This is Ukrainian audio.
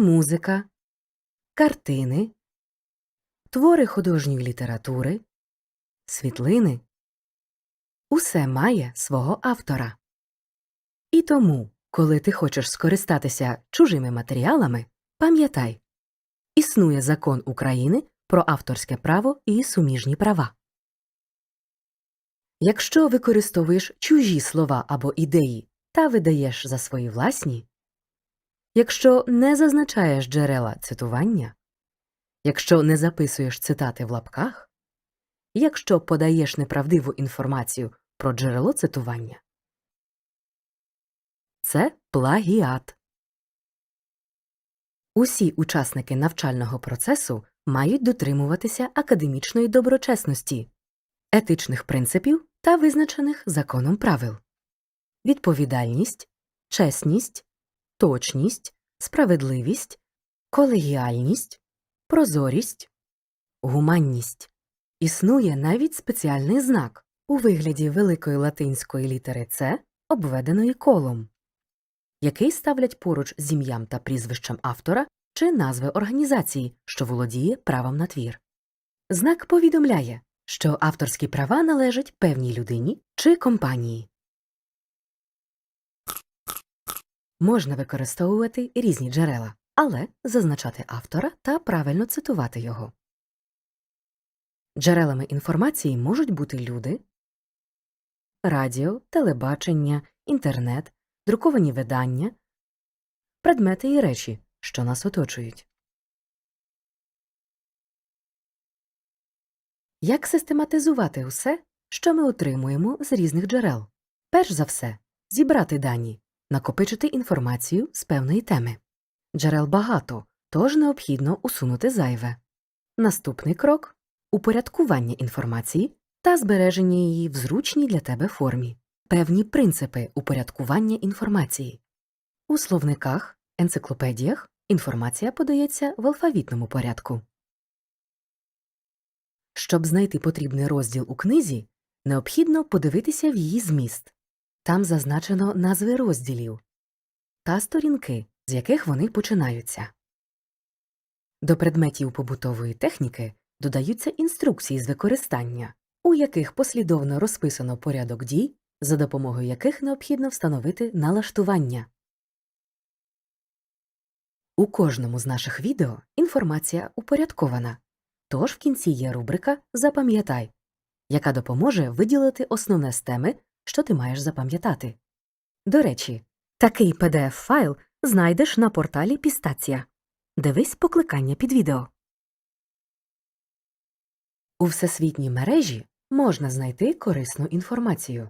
музика, картини, твори художньої літератури, світлини усе має свого автора. І тому, коли ти хочеш скористатися чужими матеріалами, пам'ятай існує закон України про авторське право і суміжні права. Якщо використовуєш чужі слова або ідеї та видаєш за свої власні, якщо не зазначаєш джерела цитування, якщо не записуєш цитати в лапках, якщо подаєш неправдиву інформацію про джерело цитування, це плагіат. Усі учасники навчального процесу мають дотримуватися академічної доброчесності, етичних принципів та визначених законом правил. Відповідальність, чесність, точність, справедливість, колегіальність, прозорість, гуманність. Існує навіть спеціальний знак у вигляді великої латинської літери С, обведеної колом, який ставлять поруч з ім'ям та прізвищем автора чи назви організації, що володіє правом на твір. Знак повідомляє, що авторські права належать певній людині чи компанії. Можна використовувати різні джерела, але зазначати автора та правильно цитувати його. Джерелами інформації можуть бути люди, радіо, телебачення, інтернет, друковані видання, предмети і речі, що нас оточують. Як систематизувати усе, що ми отримуємо з різних джерел? Перш за все, зібрати дані, накопичити інформацію з певної теми. Джерел багато, тож необхідно усунути зайве. Наступний крок упорядкування інформації та збереження її в зручній для тебе формі. Певні принципи упорядкування інформації. У словниках, енциклопедіях інформація подається в алфавітному порядку. Щоб знайти потрібний розділ у книзі, необхідно подивитися в її зміст. Там зазначено назви розділів та сторінки, з яких вони починаються. До предметів побутової техніки додаються інструкції з використання, у яких послідовно розписано порядок дій, за допомогою яких необхідно встановити налаштування. У кожному з наших відео інформація упорядкована, тож в кінці є рубрика Запам'ятай, яка допоможе виділити основне з теми, що ти маєш запам'ятати. До речі, такий pdf файл знайдеш на порталі Пістація. Дивись покликання під відео. У всесвітній мережі можна знайти корисну інформацію.